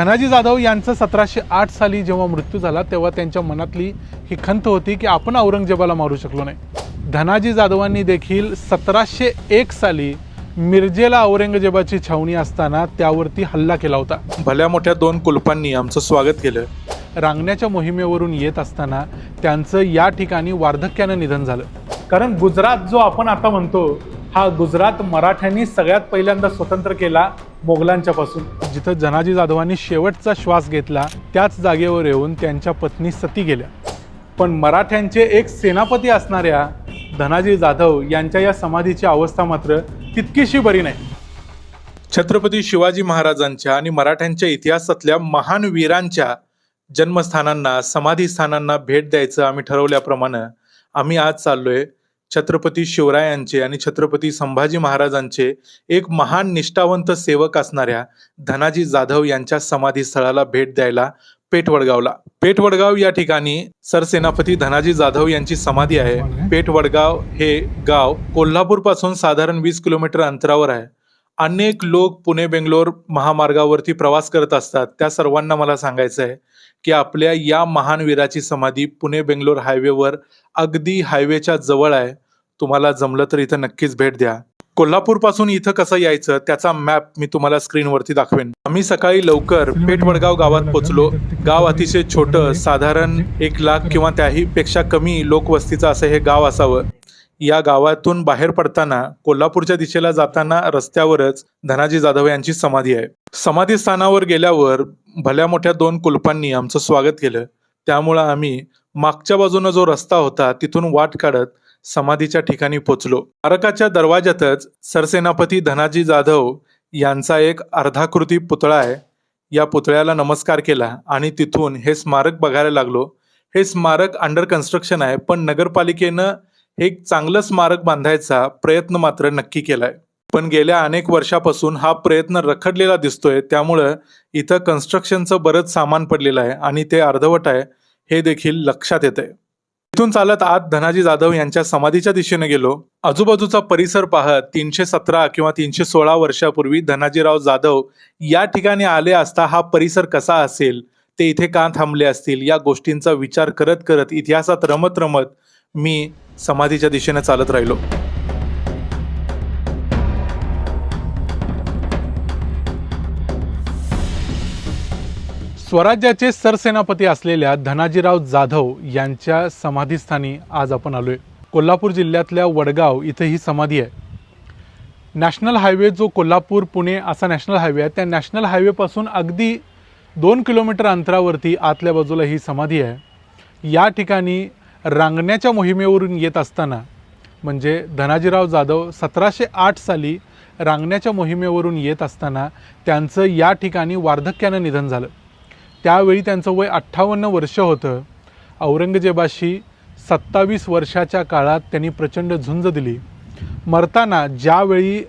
धनाजी जाधव यांचं सतराशे आठ साली जेव्हा मृत्यू झाला तेव्हा त्यांच्या मनातली ही खंत होती की आपण औरंगजेबाला मारू शकलो नाही. धनाजी जाधवांनी देखील सतराशे एक साली मिरजेला औरंगजेबाची छावणी असताना त्यावरती हल्ला केला होता. भल्या मोठ्या दोन कुलपांनी आमचं स्वागत केलं. रांगण्याच्या मोहिमेवरून येत असताना त्यांचं या ठिकाणी वार्धक्यानं निधन झालं. कारण गुजरात जो आपण आता म्हणतो हा गुजरात मराठ्यांनी सगळ्यात पहिल्यांदा स्वतंत्र केला मोगलांच्या पासून जिथं जनाजी जाधवांनी शेवटचा श्वास घेतला त्याच जागेवर येऊन त्यांच्या पत्नी सती गेल्या. पण मराठ्यांचे एक सेनापती असणाऱ्या धनाजी जाधव यांच्या या समाधीची अवस्था मात्र तितकीशी बरी नाही. छत्रपती शिवाजी महाराजांच्या आणि मराठ्यांच्या इतिहासातल्या महान वीरांच्या जन्मस्थानांना समाधी स्थानांना भेट द्यायचं आम्ही ठरवल्याप्रमाणे आम्ही आज चाललोय. छत्रपती शिवरायांचे आणि छत्रपती संभाजी महाराजांचे एक महान निष्ठावंत सेवक असणाऱ्या धनाजी जाधव यांच्या समाधी स्थळाला भेट द्यायला पेठवडगावला. पेठवडगाव या ठिकाणी सरसेनापती धनाजी जाधव यांची समाधी आहे. पेठवडगाव हे गाव कोल्हापूरपासून साधारण वीस किलोमीटर अंतरावर आहे. अनेक लोक पुणे बेंगलोर महामार्गावरती प्रवास करत असतात. त्या सर्वांना मला सांगायचं आहे की आपल्या या महान वीराची समाधी पुणे बेंगलोर हायवेवर अगदी हायवेच्या जवळ आहे. तुम्हाला जमलं तर इथं नक्कीच भेट द्या. कोल्हापूरपासून इथं कसं यायचं त्याचा मॅप मी तुम्हाला स्क्रीनवरती दाखवेन. आम्ही सकाळी लवकर पेठवडगाव गावात पोहोचलो गाव अतिशय छोटं साधारण एक लाख किंवा त्याही पेक्षा कमी लोकवस्तीचं असं हे गाव असावं. या गावातून बाहेर पडताना कोल्हापूरच्या दिशेला जाताना रस्त्यावरच धनाजी जाधव यांची समाधी आहे. समाधी स्थानावर गेल्यावर भल्या मोठ्या दोन कुलपांनी आमचं स्वागत केलं. त्यामुळं आम्ही मागच्या बाजूनं जो रस्ता होता तिथून वाट काढत समाधीच्या ठिकाणी पोचलो. स्मारकाच्या दरवाज्यातच सरसेनापती धनाजी जाधव यांचा एक अर्धाकृती पुतळा आहे. या पुतळ्याला नमस्कार केला आणि तिथून हे स्मारक बघायला लागलो. हे स्मारक अंडर कन्स्ट्रक्शन आहे पण नगरपालिकेनं एक चांगलं स्मारक बांधायचा प्रयत्न मात्र नक्की केलाय. पण गेल्या अनेक वर्षापासून हा प्रयत्न रखडलेला दिसतोय. त्यामुळं इथं कन्स्ट्रक्शनचं बरंच सामान पडलेलं आहे आणि ते अर्धवट आहे हे देखील लक्षात येत आहे तिथून चालत आत धनाजी जाधव यांच्या समाधीच्या दिशेने गेलो. आजूबाजूचा परिसर पाहत तीनशे सतरा किंवा तीनशे सोळा वर्षापूर्वी धनाजीराव जाधव या ठिकाणी आले असता हा परिसर कसा असेल ते इथे का थांबले असतील या गोष्टींचा विचार करत करत इतिहासात रमत रमत मी समाधीच्या दिशेने चालत राहिलो. स्वराज्याचे सरसेनापती असलेल्या धनाजीराव जाधव यांच्या समाधीस्थानी आज आपण आलोय. कोल्हापूर जिल्ह्यातल्या वडगाव इथं ही समाधी आहे. नॅशनल हायवे जो कोल्हापूर पुणे असा नॅशनल हायवे आहे त्या नॅशनल हायवेपासून अगदी दोन किलोमीटर अंतरावरती आतल्या बाजूला ही समाधी आहे. या ठिकाणी रांगण्याच्या मोहिमेवरून येत असताना म्हणजे धनाजीराव जाधव सतराशे आठ साली रांगण्याच्या मोहिमेवरून येत असताना त्यांचं या ठिकाणी वार्धक्यानं निधन झालं. त्यावेळी त्यांचं वय अठ्ठावन्न वर्ष होतं. औरंगजेबाशी सत्तावीस वर्षाच्या काळात त्यांनी प्रचंड झुंज दिली. मरताना ज्यावेळी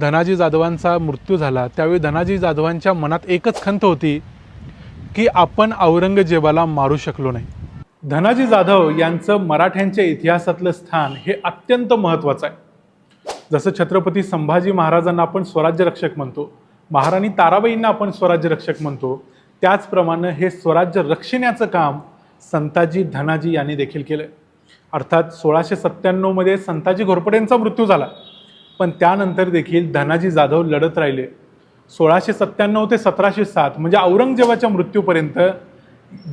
धनाजी जाधवांचा मृत्यू झाला त्यावेळी धनाजी जाधवांच्या मनात एकच खंत होती की आपण औरंगजेबाला मारू शकलो नाही. धनाजी जाधव यांचं मराठ्यांच्या इतिहासातलं स्थान हे अत्यंत महत्त्वाचं आहे. जसं छत्रपती संभाजी महाराजांना आपण स्वराज्य रक्षक म्हणतो महाराणी ताराबाईंना आपण स्वराज्य रक्षक म्हणतो त्याचप्रमाणे हे स्वराज्य रक्षण्याचं काम संताजी धनाजी यांनी देखील केलं अर्थात सोळाशे सत्त्याण्णवमध्ये संताजी घोरपडेंचा मृत्यू झाला. पण त्यानंतर देखील धनाजी जाधव लढत राहिले. सोळाशे सत्त्याण्णव ते सतराशे सात म्हणजे औरंगजेबाच्या मृत्यूपर्यंत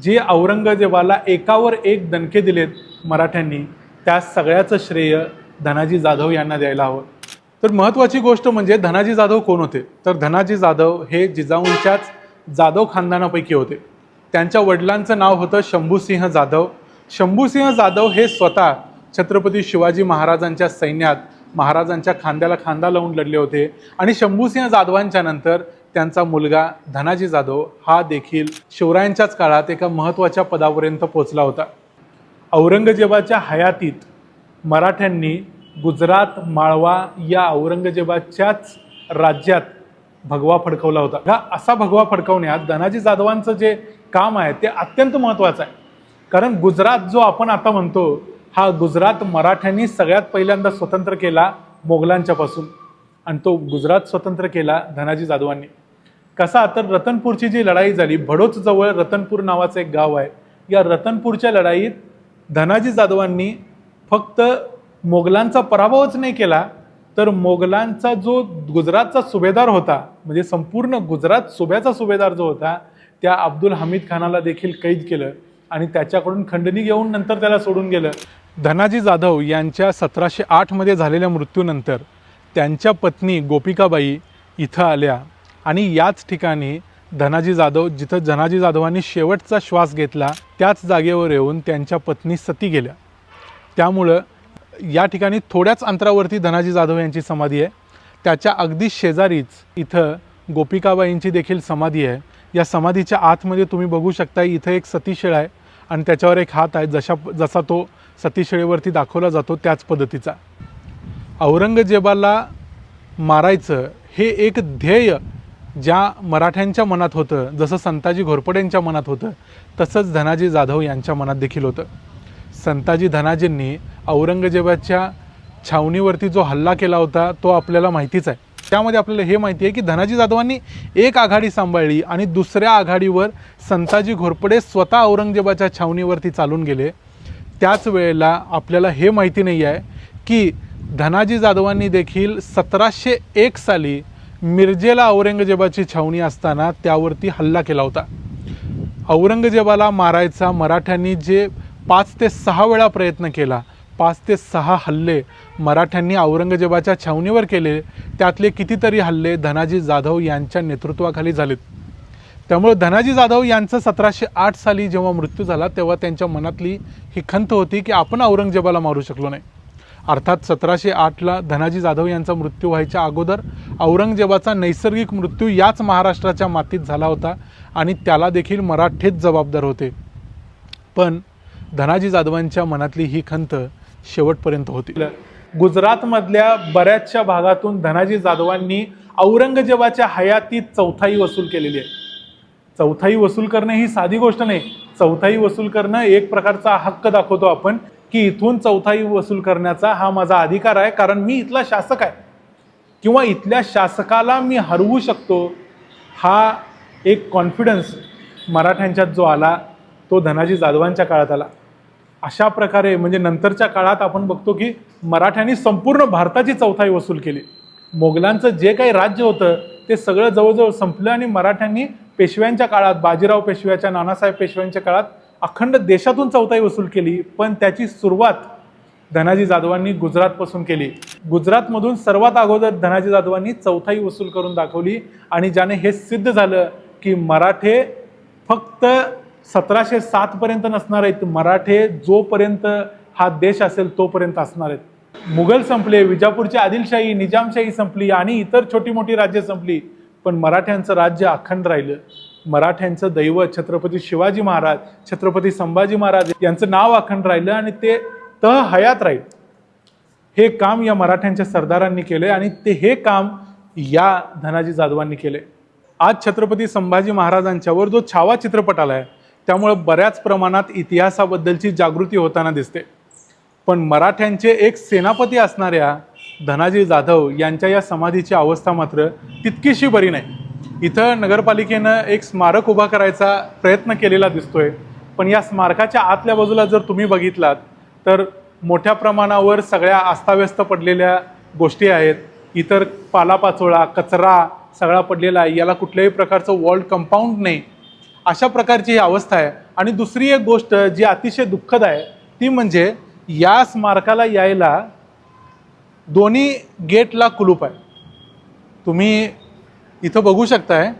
जे औरंगजेबाला एकावर एक दणके दिलेत मराठ्यांनी त्या सगळ्याचं श्रेय धनाजी जाधव यांना द्यायला हवं. तर महत्त्वाची गोष्ट म्हणजे धनाजी जाधव कोण होते? तर धनाजी जाधव हे जिजाऊंच्याच जाधव खानदानापैकी होते. त्यांच्या वडिलांचं नाव होतं शंभूसिंह जाधव. शंभूसिंह जाधव हे स्वतः छत्रपती शिवाजी महाराजांच्या सैन्यात महाराजांच्या खांद्याला खांदा लावून लढले होते. आणि शंभूसिंह जाधवांच्या नंतर त्यांचा मुलगा धनाजी जाधव हा देखील शिवरायांच्याच काळात एका महत्त्वाच्या पदापर्यंत पोचला होता. औरंगजेबाच्या हयातीत मराठ्यांनी गुजरात माळवा या औरंगजेबाच्याच राज्यात भगवा फडकवला होता. हा असा भगवा फडकवण्यात धनाजी जाधवांचं जे काम आहे ते अत्यंत महत्त्वाचं आहे. कारण गुजरात जो आपण आता म्हणतो हा गुजरात मराठ्यांनी सगळ्यात पहिल्यांदा स्वतंत्र केला मोगलांच्यापासून. आणि तो गुजरात स्वतंत्र केला धनाजी जाधवांनी. कसा तर रतनपूरची जी लढाई झाली भडोचजवळ रतनपूर नावाचं एक गाव आहे. या रतनपूरच्या लढाईत धनाजी जाधवांनी फक्त मोगलांचा पराभवच नाही केला तर मोगलांचा जो गुजरातचा सुभेदार होता म्हणजे संपूर्ण गुजरात सुभ्याचा सुभेदार जो होता त्या अब्दुल हमीद खानाला देखील कैद केलं आणि त्याच्याकडून खंडणी घेऊन नंतर त्याला सोडून गेलं. धनाजी जाधव यांच्या सतराशे आठमध्ये झालेल्या मृत्यूनंतर त्यांच्या पत्नी गोपिकाबाई इथं आल्या. आणि याच ठिकाणी धनाजी जाधव जिथं धनाजी जाधवांनी शेवटचा श्वास घेतला त्याच जागेवर येऊन त्यांच्या पत्नी सती गेल्या. त्यामुळं या ठिकाणी थोड्याच अंतरावरती धनाजी जाधव यांची समाधी आहे. त्याच्या अगदी शेजारीच इथं गोपिकाबाईंची देखील समाधी आहे. या समाधीच्या आतमध्ये तुम्ही बघू शकता इथं एक सतीशेळ आहे आणि त्याच्यावर एक हात आहे. जशा जसा तो सतीशिळेवरती दाखवला जातो त्याच पद्धतीचा. औरंगजेबाला मारायचं हे एक ध्येय ज्या मराठ्यांच्या मनात होतं जसं संताजी घोरपडेंच्या मनात होतं तसंच धनाजी जाधव यांच्या मनात देखील होतं. संताजी धनाजींनी औरंगजेबाच्या छावणीवरती जो हल्ला केला होता तो आपल्याला माहितीच आहे. त्यामध्ये आपल्याला हे माहिती आहे की धनाजी जाधवांनी एक आघाडी सांभाळली आणि दुसऱ्या आघाडीवर संताजी घोरपडे स्वतः औरंगजेबाच्या छावणीवरती चालून गेले. त्याच वेळेला आपल्याला हे माहिती नाही आहे की धनाजी जाधवांनी देखील सतराशे एक साली मिरजेला औरंगजेबाची छावणी असताना त्यावरती हल्ला केला होता. औरंगजेबाला मारायचा मराठ्यांनी जे पाच ते सहा वेळा प्रयत्न केला पाच ते सहा हल्ले मराठ्यांनी औरंगजेबाच्या छावणीवर केले त्यातले कितीतरी हल्ले धनाजी जाधव यांच्या नेतृत्वाखाली झालेत. त्यामुळे धनाजी जाधव यांचं सतराशे आठ साली जेव्हा मृत्यू झाला तेव्हा त्यांच्या मनातली ही खंत होती की आपण औरंगजेबाला मारू शकलो नाही. अर्थात सतराशे आठला धनाजी जाधव यांचा मृत्यू व्हायच्या अगोदर औरंगजेबाचा नैसर्गिक मृत्यू याच महाराष्ट्राच्या मातीत झाला होता आणि त्याला देखील मराठेच जबाबदार होते. पण धनाजी जाधवांच्या मनातली ही खंत शेवटपर्यंत होती. गुजरातमधल्या बऱ्याचशा भागातून धनाजी जाधवांनी औरंगजेबाच्या हयातीत चौथाई वसूल केलेली आहे. चौथाई वसूल करणे ही साधी गोष्ट नाही. चौथाई वसूल करणं एक प्रकारचा हक्क दाखवतो आपण. की इथून चौथाई वसूल करण्याचा हा माझा अधिकार आहे कारण मी इथला शासक आहे. किंवा इथल्या शासकाला मी हरवू शकतो हा एक कॉन्फिडन्स मराठ्यांच्यात जो आला तो धनाजी जाधवांच्या काळात आला. अशा प्रकारे म्हणजे नंतरच्या काळात आपण बघतो की मराठ्यांनी संपूर्ण भारताची चौथाई वसूल केली. मोगलांचं जे काही राज्य होतं ते सगळं जवळजवळ संपलं आणि मराठ्यांनी पेशव्यांच्या काळात बाजीराव पेशव्याच्या नानासाहेब पेशव्यांच्या काळात अखंड देशातून चौथाई वसूल केली पण त्याची सुरुवात धनाजी जाधवांनी गुजरातपासून केली. गुजरातमधून सर्वात अगोदर धनाजी जाधवांनी चौथाई वसूल करून दाखवली आणि ज्याने हे सिद्ध झालं की मराठे फक्त सतराशे सातपर्यंत नसणार आहेत मराठे जोपर्यंत हा देश असेल तोपर्यंत असणार आहेत. मुघल संपले विजापूरची आदिलशाही निजामशाही संपली आणि इतर छोटी मोठी राज्य संपली पण मराठ्यांचं राज्य अखंड राहिलं. मराठ्यांचं दैवत छत्रपती शिवाजी महाराज छत्रपती संभाजी महाराज यांचं नाव अखंड राहिलं आणि ते तह हयात राहील. हे काम या मराठ्यांच्या सरदारांनी केले आणि ते हे काम या धनाजी जाधवांनी केले. आज छत्रपती संभाजी महाराजांच्यावर जो छावा चित्रपट आला आहे त्यामुळे बऱ्याच प्रमाणात इतिहासाबद्दलची जागृती होताना दिसते. पण मराठ्यांचे एक सेनापती असणाऱ्या धनाजी जाधव यांच्या या समाधीची अवस्था मात्र तितकीशी बरी नाही. इथं नगरपालिकेनं एक स्मारक उभा करायचा प्रयत्न केलेला दिसतोय. पण या स्मारकाच्या आतल्या बाजूला जर तुम्ही बघितलात तर मोठ्या प्रमाणावर सगळ्या अस्ताव्यस्त पडलेल्या गोष्टी आहेत. इतर पालापाचोळा कचरा सगळा पडलेला आहे. याला कुठल्याही प्रकारचं वॉल्ड कंपाऊंड नाही. अशा प्रकारची ही अवस्था आहे. आणि दुसरी एक गोष्ट जी अतिशय दुःखद आहे ती म्हणजे या स्मारकाला यायला दोन्ही गेटला कुलूप आहे. तुम्ही इथं बघू शकताय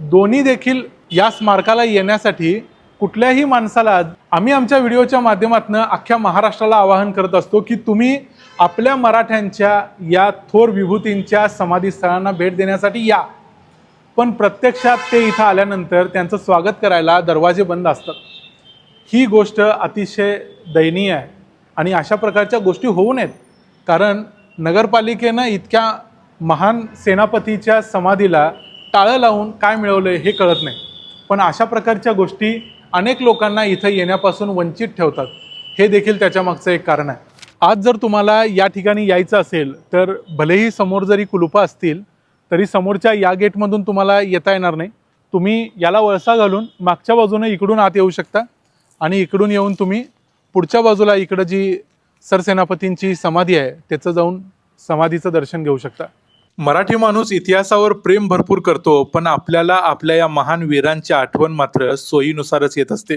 दोन्ही देखील या स्मारकाला येण्यासाठी कुठल्याही माणसाला आम्ही आमच्या व्हिडिओच्या माध्यमातून अख्ख्या महाराष्ट्राला आवाहन करत असतो की तुम्ही आपल्या मराठ्यांच्या या थोर विभूतींच्या समाधीस्थळांना भेट देण्यासाठी या. पण प्रत्यक्षात ते इथं आल्यानंतर त्यांचं स्वागत करायला दरवाजे बंद असतात. ही गोष्ट अतिशय दयनीय आहे. आणि अशा प्रकारच्या गोष्टी होऊ नयेत. कारण नगरपालिकेनं इतक्या महान सेनापतीच्या समाधीला टाळं लावून काय मिळवलं हे कळत नाही. पण अशा प्रकारच्या गोष्टी अनेक लोकांना इथं येण्यापासून वंचित ठेवतात. हे देखील त्याच्यामागचं एक कारण आहे. आज जर तुम्हाला या ठिकाणी यायचं असेल तर भलेही समोर जरी कुलुपं असतील तरी समोरच्या या गेटमधून तुम्हाला येता येणार नाही. तुम्ही याला वळसा घालून मागच्या बाजूने इकडून आत येऊ शकता आणि इकडून येऊन तुम्ही पुढच्या बाजूला इकडं जी सरसेनापतींची समाधी आहे त्याचं जाऊन समाधीचं दर्शन घेऊ शकता. मराठी माणूस इतिहासावर प्रेम भरपूर करतो पण आपल्याला आपल्या या महान वीरांची आठवण मात्र सोयीनुसारच येत असते.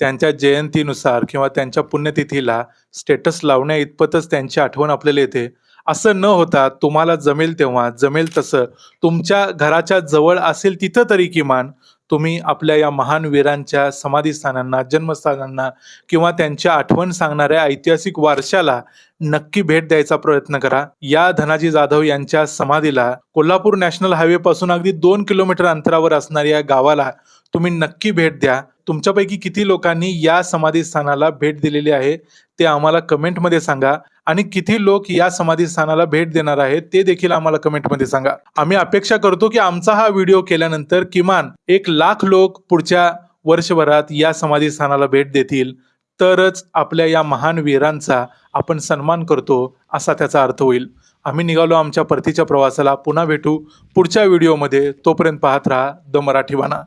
त्यांच्या जयंतीनुसार किंवा त्यांच्या पुण्यतिथीला स्टेटस लावण्या इतपतच त्यांची आठवण आपल्याला येते. असं न होता तुम्हाला जमेल तेव्हा जमेल तसं. तुमच्या घराच्या जवळ असेल तिथं तरी किमान तुम्ही आपल्या या महान वीरांच्या समाधीस्थानांना जन्मस्थानांना किंवा त्यांच्या आठवण सांगणाऱ्या ऐतिहासिक वारशाला नक्की भेट द्यायचा प्रयत्न करा. या धनाजी जाधव यांच्या समाधीला कोल्हापूर नॅशनल हायवे पासून अगदी दोन किलोमीटर अंतरावर असणाऱ्या या गावाला तुम्ही नक्की भेट द्या. तुमच्यापैकी किती लोकांनी या समाधीस्थानाला भेट दिलेली आहे ते आम्हाला कमेंटमध्ये सांगा. आणि किती लोक या समाधी स्थानाला भेट देणार आहेत ते देखील आम्हाला कमेंटमध्ये सांगा. आम्ही अपेक्षा करतो की आमचा हा व्हिडिओ केल्यानंतर किमान एक लाख लोक पुढच्या वर्षभरात या समाधी स्थानाला भेट देतील. तरच आपल्या या महान वीरांचा आपण सन्मान करतो असा त्याचा अर्थ होईल. आम्ही निघालो आमच्या परतीच्या प्रवासाला. पुन्हा भेटू पुढच्या व्हिडिओमध्ये तोपर्यंत पाहत राहा द मराठी बाणा